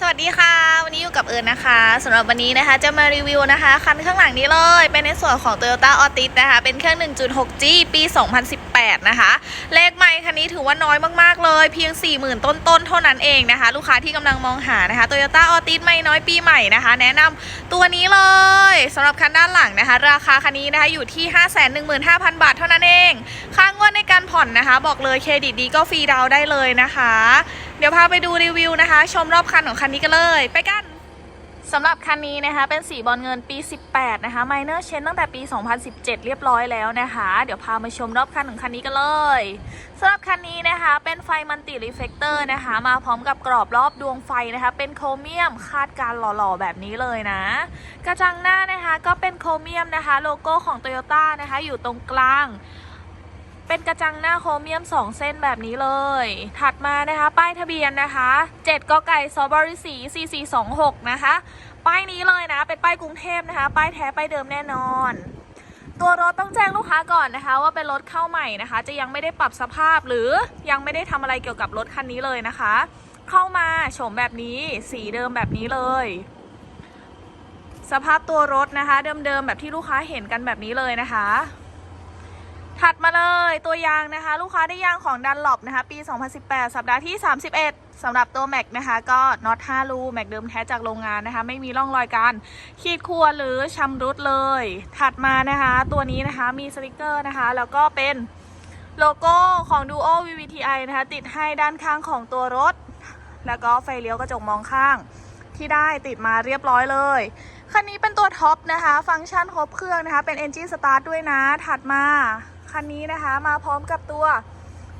สวัสดีค่ะ วันนี้อยู่กับเอิญนะคะสำหรับวันนี้นะคะจะมารีวิวนะคะ คันข้างหลังนี้เลย เป็นในส่วนของ Toyota Altis นะคะ เป็นเครื่อง 1.6G ปี 2018 นะคะ เลขไม่คันนี้ถือว่าน้อยมากๆเลย เพียง 40,000 ต้นๆ เท่านั้นเองนะคะ ลูกค้าที่กำลังมองหานะคะ Toyota Altis ไม่น้อยปีใหม่นะคะ แนะนำตัวนี้เลยสำหรับคันด้านหลังนะคะ ราคาคันนี้นะคะอยู่ที่ 515,000 บาทเท่านั้นเอง ค่างวดในการผ่อนนะคะ บอกเลยเครดิตดีก็ฟรีดาวได้เลยนะคะ ดี๋ยวพาไปดูรีวิวนะคะ ชมรอบคันของคันนี้กันเลย ไปกันสำหรับคันนี้นะคะ เป็นสีบอลเงินปี 18 นะคะ Minor Change ตั้งแต่ปี 2017 เรียบร้อยแล้วนะคะ เดี๋ยวพามาชมรอบคันของคันนี้กันเลยสำหรับคันนี้นะคะ เป็นไฟมันติรีเฟกเตอร์นะคะ มาพร้อมกับกรอบรอบดวงไฟนะคะ เป็นโครเมียมคาดการหล่อๆ แบบนี้เลยนะ กระจังหน้านะคะก็เป็นโครเมียมนะคะ โลโก้ของ Toyota นะคะ อยู่ตรงกลาง เป็นกระจังหน้าโครเมียม 2 เส้นแบบนี้เลย ถัดมานะคะ ป้ายทะเบียนนะคะ 7กไก่ซอบริสี4426 นะคะ ป้ายนี้เลยนะ เป็นป้ายกรุงเทพนะคะ ป้ายแท้ป้ายเดิมแน่นอน ตัวรถต้องแจ้งลูกค้าก่อนนะคะ ว่าเป็นรถเข้าใหม่นะคะ จะยังไม่ได้ปรับสภาพหรือยังไม่ได้ทำอะไรเกี่ยวกับรถคันนี้เลยนะคะ เข้ามาโฉมแบบนี้สีเดิมแบบนี้เลยสภาพตัวรถนะคะ เดิมๆแบบที่ลูกค้าเห็นกันแบบนี้เลยนะคะ ถัดมาเลยตัวยางนะคะ ลูกค้าได้ยางของดันหลบนะคะ ปี 2018 สัปดาห์ที่ 31สำหรับตัวแม็กนะคะ ก็น็อต5รูแม็กเดิมแท้จากโรงงานนะคะ ไม่มีร่องรอยการขีดข่วนหรือชำรุดเลย ถัดมานะคะ ตัวนี้นะคะมีสติกเกอร์นะคะ แล้วก็เป็นโลโก้ของ Duo VVTi นะคะ ติดให้ด้านข้างของตัวรถ แล้วก็ไฟเลี้ยวกระจกมองข้างที่ได้ติดมาเรียบร้อยเลย คันนี้เป็นตัวท็อปนะคะ ฟังก์ชันครบเครื่องนะคะ เป็น Engine Start ด้วยนะ ถัดมา คันนี้นะคะ มาพร้อมกับตัว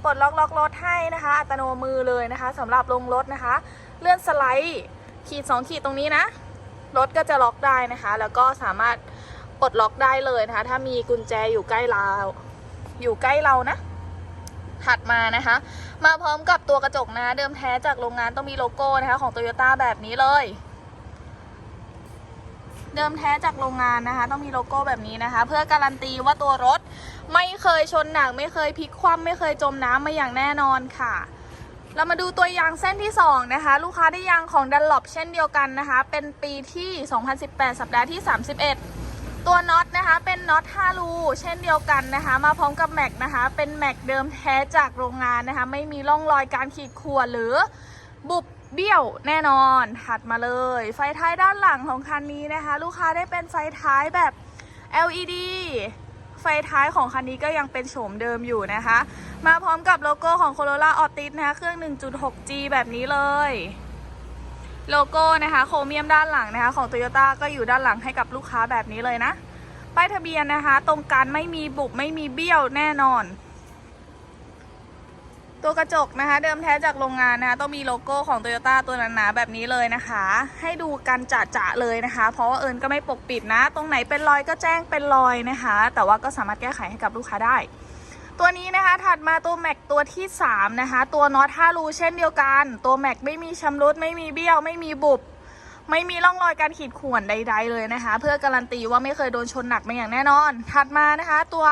ปลดล็อกล็อกรถให้นะคะ อัตโนมือเลยนะคะสำหรับลงรถนะคะ เลื่อนสไลด์ขีด 2 ขีดตรงนี้นะ รถก็จะล็อกได้นะคะ แล้วก็สามารถปลดล็อกได้เลยนะคะ ถ้ามีกุญแจอยู่ใกล้เรา อยู่ใกล้เรานะ ถัดมานะคะ มาพร้อมกับตัวกระจกนะ เดิมแท้จากโรงงานต้องมีโลโก้นะคะ ของ Toyota แบบนี้เลย เดิมแท้จากโรงงานนะคะ ต้องมีโลโก้แบบนี้นะคะ เพื่อการันตีว่าตัวรถไม่เคยชนหนัก ไม่เคยพลิกคว่ำไม่เคยจมน้ำมาอย่างแน่นอนค่ะ เรามาดูตัวยางเส้นที่ 2 นะคะ ลูกค้าได้ยางของดันหลบเช่นเดียวกันนะคะ เป็นปีที่ 2018 สัปดาห์ที่ 31 ตัวน็อตนะคะเป็นน็อต5รูเช่นเดียวกันนะคะ มาพร้อมกับแม็กนะคะ เป็นแม็กเดิมแท้จากโรงงานนะคะ ไม่มีร่องรอยการขีดข่วนหรือบุบ เบี้ยวแน่นอนถัดมาเลย ไฟท้ายด้านหลังของคันนี้นะคะ ลูกค้าได้เป็นไฟท้ายแบบ LED ไฟท้ายของคันนี้ก็ยังเป็นโฉมเดิมอยู่นะคะ มาพร้อมกับโลโก้ของ Corolla Altis นะคะเครื่อง 1.6G แบบนี้เลย โลโก้นะคะโครเมียมด้านหลังนะคะ ของ Toyota ก็อยู่ด้านหลังให้กับลูกค้าแบบนี้เลยนะ ป้ายทะเบียนนะคะ ตรงกันไม่มีบุบไม่มีเบี้ยวแน่นอน ตัวกระจกนะคะ เดิมแท้จากโรงงานนะคะ ต้องมีโลโก้ของ Toyota ตัวหนาๆแบบนี้เลยนะคะ ให้ดูกันจะๆเลยนะคะ เพราะว่าเอิญก็ไม่ปกปิดนะ ตรงไหนเป็นรอยก็แจ้งเป็นรอยนะคะ แต่ว่าก็สามารถแก้ไขให้กับลูกค้าได้ ตัวนี้นะคะถัดมาตัวแม็กตัวที่3นะคะ ตัวน็อต5รูเช่นเดียวกัน ตัวแม็กไม่มีชำรุดไม่มีเบี้ยว ไม่มีบุบไม่มีร่องรอยการขีดข่วนใด ๆ เลยนะคะ เพื่อการันตีว่าไม่เคยโดนชนหนักมาอย่างแน่นอน ถัดมานะคะ ตัว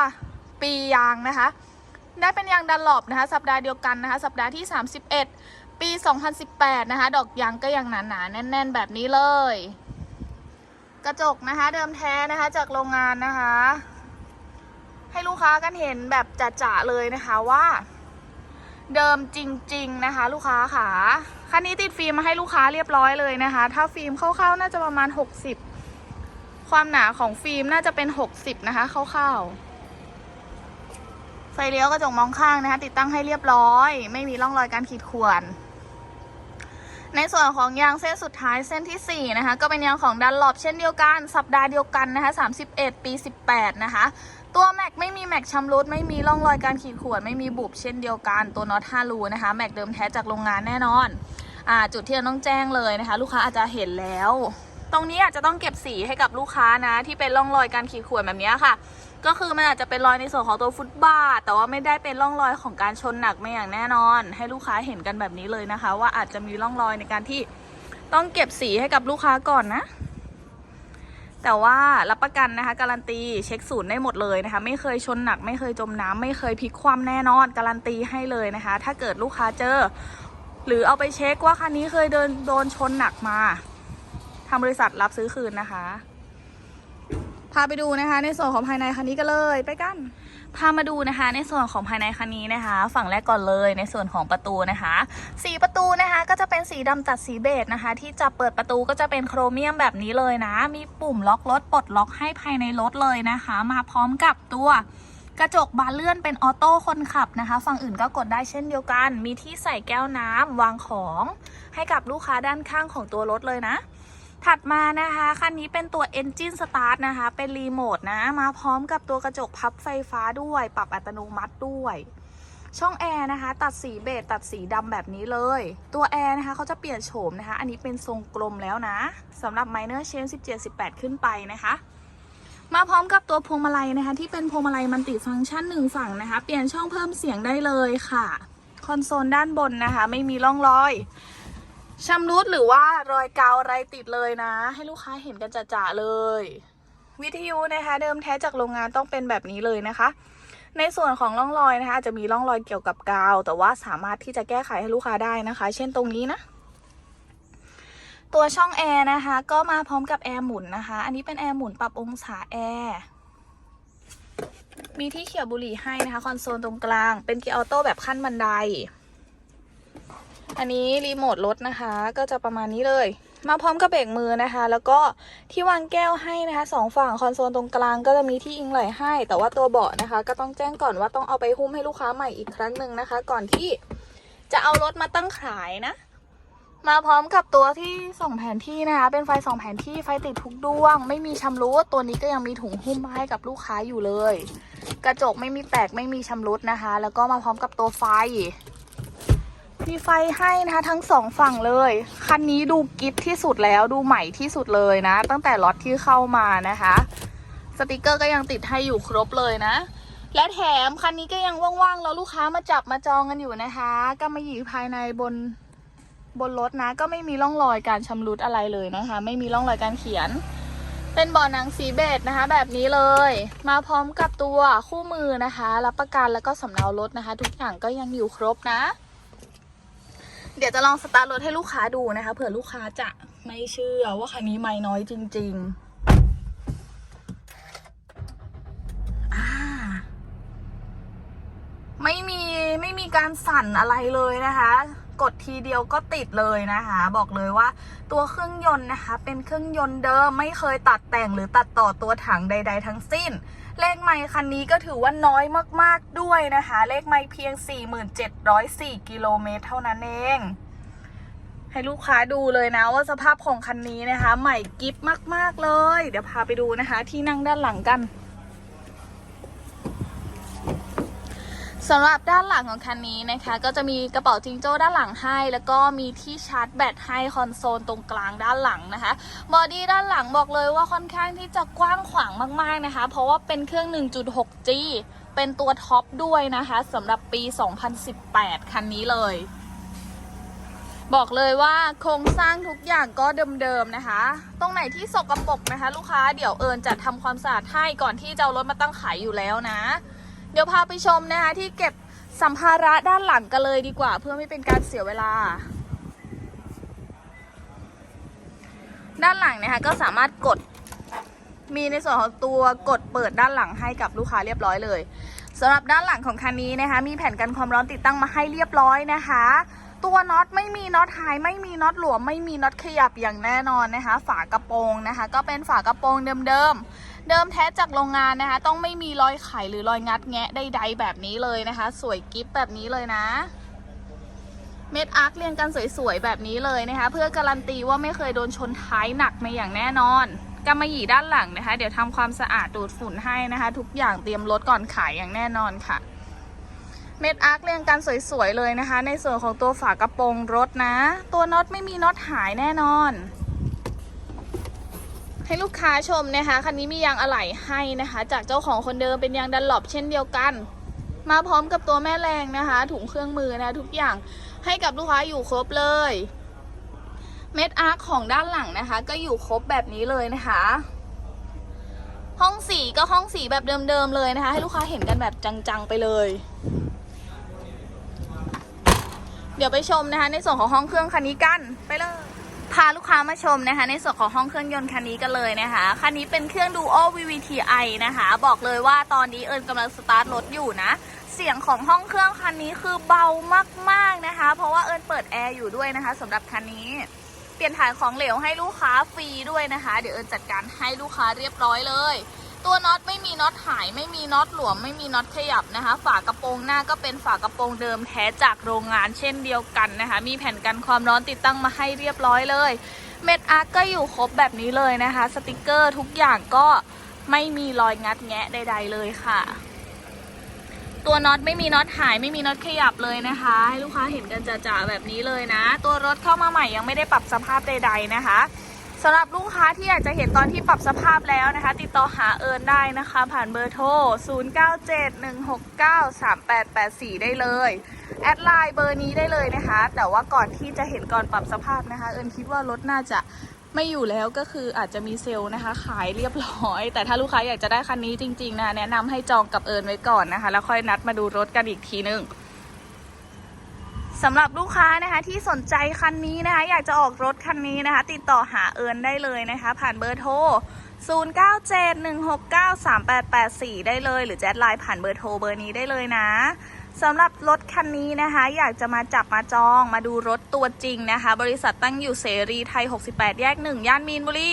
ปียางนะคะ ได้เป็นยางดันหลบนะคะ สัปดาห์เดียวกันนะคะ สัปดาห์ที่ 31 ปี 2018 นะคะ ดอกยางก็ยังหนาๆ แน่น ๆ แบบนี้เลย กระจกนะคะ เดิมแท้นะคะจากโรงงานนะคะ ให้ลูกค้ากันเห็นแบบจะๆเลยนะคะว่า เดิมจริง ๆ นะคะ ลูกค้าค่ะคันนี้ติดฟิล์มมาให้ลูกค้าเรียบร้อยเลยนะคะ ถ้าฟิล์มคร่าวๆน่าจะประมาณ 60 ความหนาของฟิล์มน่าจะเป็น 60 นะคะคร่าวๆ ไฟเลี้ยวกระจกมองข้างนะคะ ติดตั้งให้เรียบร้อย ไม่มีร่องรอยการขีดข่วน ในส่วนของยางเส้นสุดท้ายเส้นที่ 4 นะคะ ก็เป็นยางของดันหลบเช่นเดียวกัน สัปดาห์เดียวกันนะคะ31 ปี 18 นะคะ ตัวแม็กไม่มีแม็กชำรุดไม่มีร่องรอยการขีดข่วนไม่มีบุบเช่นเดียวกันตัวน็อต5รูนะคะแม็กเดิมแท้จากโรงงานแน่นอนอ่าจุดที่เราต้องแจ้งเลยนะคะ ลูกค้าอาจจะเห็นแล้ว ตรงนี้อาจจะต้องเก็บสีให้กับลูกค้านะ ที่เป็นร่องรอยการขีดข่วนแบบนี้ค่ะ ก็คือมันอาจจะเป็นรอยในส่วนของตัวฟุตบาท แต่ว่าไม่ได้เป็นร่องรอยของการชนหนักไม่อย่างแน่นอน ให้ลูกค้าเห็นกันแบบนี้เลยนะคะ ว่าอาจจะมีร่องรอยในการที่ต้องเก็บสีให้กับลูกค้าก่อนนะ แต่ว่ารับประกันนะคะ การันตีเช็คศูนย์ได้หมดเลยนะคะ ไม่เคยชนหนัก ไม่เคยจมน้ำไม่เคยพลิกคว่ำแน่นอน การันตีให้เลยนะคะ ถ้าเกิดลูกค้าเจอ หรือเอาไปเช็คว่าคันนี้เคยเดินโดนชนหนักมาทางบริษัทรับซื้อคืนนะคะ พาไปดูนะคะ ในส่วนของภายในคันนี้กันเลยไปกัน พามาดูนะคะ ในส่วนของภายในคันนี้นะคะ ฝั่งแรกก่อนเลยในส่วนของประตูนะคะ สีประตูนะคะก็จะเป็นสีดำตัดสีเบจนะคะ ที่จะเปิดประตูก็จะเป็นโครเมียมแบบนี้เลยนะ มีปุ่มล็อกรถปลดล็อกให้ภายในรถเลยนะคะ มาพร้อมกับตัวกระจกบานเลื่อนเป็นออโต้คนขับนะคะ ฝั่งอื่นก็กดได้เช่นเดียวกัน มีที่ใส่แก้วน้ำวางของ ให้กับลูกค้าด้านข้างของตัวรถเลยนะ ถัดมานะคะคันนี้เป็นตัว Engine Start นะคะ เป็นรีโมทนะ มาพร้อมกับตัวกระจกพับไฟฟ้าด้วย ปรับอัตโนมัติด้วย ช่องแอร์นะคะ ตัดสีเบจตัดสีดำแบบนี้เลย ตัวแอร์นะคะเขาจะเปลี่ยนโฉมนะคะ อันนี้เป็นทรงกลมแล้วนะสำหรับ Minor Change 17 18 ขึ้นไปนะคะ มาพร้อมกับตัวพวงมาลัยนะคะ ที่เป็นพวงมาลัยมันติฟังก์ชันหนึ่งฝั่งนะคะ เปลี่ยนช่องเพิ่มเสียงได้เลยค่ะ คอนโซลด้านบนนะคะ ไม่มีร่องรอย ชำรุดหรือว่ารอยกาวอะไรติดเลยนะ ให้ลูกค้าเห็นกันจะๆเลย วิทยุนะคะ เดิมแท้จากโรงงานต้องเป็นแบบนี้เลยนะคะ ในส่วนของร่องรอยนะคะอาจจะมีร่องรอยเกี่ยวกับกาว แต่ว่าสามารถที่จะแก้ไขให้ลูกค้าได้นะคะ เช่นตรงนี้นะตัวช่องแอร์นะคะ ก็มาพร้อมกับแอร์หมุนนะคะ อันนี้เป็นแอร์หมุนปรับองศาแอร์มีที่เขี่ยบุหรี่ให้นะคะ คอนโซลตรงกลาง เป็นเกียร์ออโต้แบบขั้นบันได อันนี้รีโมทรถนะคะ ก็จะประมาณนี้เลย มาพร้อมกับเบรกมือนะคะ แล้วก็ที่วางแก้วให้นะคะสองฝั่งคอนโซลตรงกลางก็จะมีที่อิงไหลให้ แต่ว่าตัวเบาะนะคะ ก็ต้องแจ้งก่อนว่าต้องเอาไปหุ้มให้ลูกค้าใหม่อีกครั้งหนึ่งนะคะ ก่อนที่จะเอารถมาตั้งขายนะ มาพร้อมกับตัวที่ส่องแผนที่นะคะ เป็นไฟส่องแผนที่ไฟติดทุกดวง ไม่มีชำรุดตัวนี้ก็ยังมีถุงหุ้มให้กับลูกค้าอยู่เลย กระจกไม่มีแตกไม่มีชำรุดนะคะ แล้วก็มาพร้อมกับตัวไฟ มีไฟให้นะคะทั้งสองฝั่งเลย คันนี้ดูกิฟที่สุดแล้วดูใหม่ที่สุดเลยนะ ตั้งแต่ล็อตที่เข้ามานะคะ สติกเกอร์ก็ยังติดให้อยู่ครบเลยนะ และแถมคันนี้ก็ยังว่างๆแล้วลูกค้ามาจับมาจองกันอยู่นะคะก็มาอยู่ภายในบนบนรถนะ ก็ไม่มีร่องรอยการชำรุดอะไรเลยนะคะ ไม่มีร่องรอยการเขียน เป็นเบาะหนังสีเบจนะคะ แบบนี้เลย มาพร้อมกับตัวคู่มือนะคะ รับประกันแล้วก็สำเนารถนะคะ ทุกอย่างก็ยังอยู่ครบนะ เดี๋ยวจะลองสตาร์ทรถให้ลูกค้าดูนะคะ เผื่อลูกค้าจะไม่เชื่อว่าคันนี้ไม่น้อยจริงๆอไม่มีไม่มีการสั่นอะไรเลยนะคะ กดทีเดียวก็ติดเลยนะคะ บอกเลยว่าตัวเครื่องยนต์นะคะ เป็นเครื่องยนต์เดิมไม่เคยตัดแต่งหรือตัดต่อตัวถังใด ๆ ทั้งสิ้น เลขไมค์คันนี้ก็ถือว่าน้อยมากๆด้วยนะคะ เลขไม้เพียง 4704 กิโลเมตรเท่านั้นเอง ให้ลูกค้าดูเลยนะว่าสภาพของคันนี้นะคะ ใหม่กิฟมากๆเลย เดี๋ยวพาไปดูนะคะ ที่นั่งด้านหลังกัน สำหรับด้านหลังของคันนี้นะคะ ก็จะมีกระเป๋าจิงโจ้ด้านหลังให้ แล้วก็มีที่ชาร์จแบตให้คอนโซลตรงกลางด้านหลังนะคะบอดี้ด้านหลังบอกเลยว่าค่อนข้างที่จะกว้างขวางมากๆนะคะ เพราะว่าเป็นเครื่อง 1.6G เป็นตัวท็อปด้วยนะคะสำหรับปี 2018 คันนี้เลย บอกเลยว่าโครงสร้างทุกอย่างก็เดิมๆนะคะ ตรงไหนที่สกรปรกนะคะ ลูกค้าเดี๋ยวเอิญจะทำความสะอาดให้ก่อนที่จะเอารถมาตั้งขายอยู่แล้วนะ เดี๋ยวพาไปชมนะคะที่เก็บสัมภาระด้านหลังกันเลยดีกว่า เพื่อไม่เป็นการเสียเวลา ด้านหลังนะคะก็สามารถกดมีในส่วนของตัวกดเปิดด้านหลังให้กับลูกค้าเรียบร้อยเลยสำหรับด้านหลังของคันนี้นะคะ มีแผ่นกันความร้อนติดตั้งมาให้เรียบร้อยนะคะ ตัวน็อตไม่มีน็อตหาย ไม่มีน็อตหลวม ไม่มีน็อตขยับอย่างแน่นอนนะคะ ฝากระโปรงนะคะ ก็เป็นฝากระโปรงเดิมๆ เดิมแท้จากโรงงานนะคะ ต้องไม่มีรอยไขหรือรอยงัดแงะใดๆแบบนี้เลยนะคะ สวยกิ๊บแบบนี้เลยนะ เม็ดอาร์คเรียงกันสวยๆแบบนี้เลยนะคะ เพื่อการันตีว่าไม่เคยโดนชนท้ายหนักมาอย่างแน่นอนกำมะหยี่ด้านหลังนะคะ เดี๋ยวทำความสะอาดดูดฝุ่นให้นะคะ ทุกอย่างเตรียมรถก่อนขายอย่างแน่นอนค่ะ เม็ดอาร์คเรียงกันสวยๆเลยนะคะ ในส่วนของตัวฝากระโปรงรถนะ ตัวน็อตไม่มีน็อตหายแน่นอน ให้ลูกค้าชมนะคะ คันนี้มียางอะไหล่ให้นะคะ จากเจ้าของคนเดิมเป็นยางดันหลบเช่นเดียวกัน มาพร้อมกับตัวแม่แรงนะคะ ถุงเครื่องมือนะะทุกอย่างให้กับลูกค้าอยู่ครบเลย เม็ดอาร์คของด้านหลังนะคะ ก็อยู่ครบแบบนี้เลยนะคะ ห้องสีก็ห้องสีแบบเดิมๆเลยนะคะ ให้ลูกค้าเห็นกันแบบจังๆไปเลย เดี๋ยวไปชมนะคะ ในส่วนของห้องเครื่องคันนี้กันไปเลย พาลูกค้ามาชมนะคะ ในส่วนของห้องเครื่องยนต์คันนี้กันเลยนะคะ คันนี้เป็นเครื่อง Duo VVTi นะคะ บอกเลยว่าตอนนี้เอิญกำลังสตาร์ทรถอยู่นะ เสียงของห้องเครื่องคันนี้คือเบามากๆนะคะ เพราะว่าเอิญเปิดแอร์อยู่ด้วยนะคะสำหรับคันนี้ เปลี่ยนถ่ายของเหลวให้ลูกค้าฟรีด้วยนะคะ เดี๋ยวเอิญจัดการให้ลูกค้าเรียบร้อยเลย ตัวน็อตไม่มีน็อตหายไม่มีน็อตหลวมไม่มีน็อตขยับนะคะ ฝากระโปรงหน้าก็เป็นฝากระโปรงเดิมแท้จากโรงงานเช่นเดียวกันนะคะ มีแผ่นกันความร้อนติดตั้งมาให้เรียบร้อยเลย เม็ดอาร์กก็อยู่ครบแบบนี้เลยนะคะ สติกเกอร์ทุกอย่างก็ไม่มีรอยงัดแงะใด ๆ เลยค่ะ ตัวน็อตไม่มีน็อตหายไม่มีน็อตขยับเลยนะคะ ให้ลูกค้าเห็นกันจ่าๆแบบนี้เลยนะ ตัวรถเข้ามาใหม่ยังไม่ได้ปรับสภาพใด ๆนะคะ สำหรับลูกค้าที่อยากจะเห็นตอนที่ปรับสภาพแล้วนะคะ ติดต่อหาเอิญได้นะคะ ผ่านเบอร์โทร 0971693884 ได้เลย แอดไลน์เบอร์นี้ได้เลยนะคะ แต่ว่าก่อนที่จะเห็นก่อนปรับสภาพนะคะ เอิญคิดว่ารถน่าจะไม่อยู่แล้วก็คืออาจจะมีเซลล์นะคะ ขายเรียบร้อย แต่ถ้าลูกค้าอยากจะได้คันนี้จริงๆนะแนะนำให้จองกับเอิญไว้ก่อนนะคะ แล้วค่อยนัดมาดูรถกันอีกทีนึง สำหรับลูกค้านะคะที่สนใจคันนี้นะคะ อยากจะออกรถคันนี้นะคะ ติดต่อหาเอิญได้เลยนะคะ ผ่านเบอร์โทร 0971693884 ได้เลย หรือแจ้ไลน์ผ่านเบอร์โทรเบอร์นี้ได้เลยนะสำหรับรถคันนี้นะคะ อยากจะมาจับมาจองมาดูรถตัวจริงนะคะ บริษัทตั้งอยู่เสรีไทย 68 แยก 1 ย่านมีนบุรี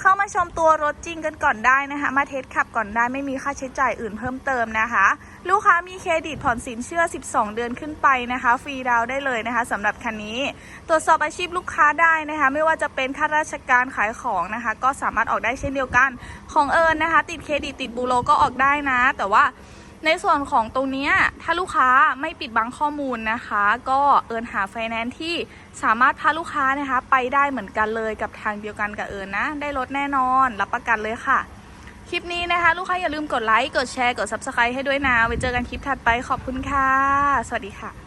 เข้ามาชมตัวรถจริงกันก่อนได้นะคะ มาเทสขับก่อนได้ไม่มีค่าใช้จ่ายอื่นเพิ่มเติมนะคะ ลูกค้ามีเครดิตผ่อนสินเชื่อ 12 เดือนขึ้นไปนะคะ ฟรีดาวได้เลยนะคะสำหรับคันนี้ ตรวจสอบอาชีพลูกค้าได้นะคะ ไม่ว่าจะเป็นข้าราชการขายของนะคะ ก็สามารถออกได้เช่นเดียวกัน ของเอิญนะคะ ติดเครดิตติดบูโรก็ออกได้นะ แต่ว่าในส่วนของตรงนี้ถ้าลูกค้าไม่ปิดบังข้อมูลนะคะ ก็เอิญหาไฟแนนซ์ที่สามารถพาลูกค้านะคะ ไปได้เหมือนกันเลยกับทางเดียวกันกับเอิญนะ ได้รถแน่นอน รับประกันเลยค่ะ คลิปนี้นะคะ ลูกค้าอย่าลืมกดไลค์ กดแชร์ กด Subscribe ให้ด้วยนะ ไว้เจอกันคลิปถัดไปขอบคุณค่ะ สวัสดีค่ะ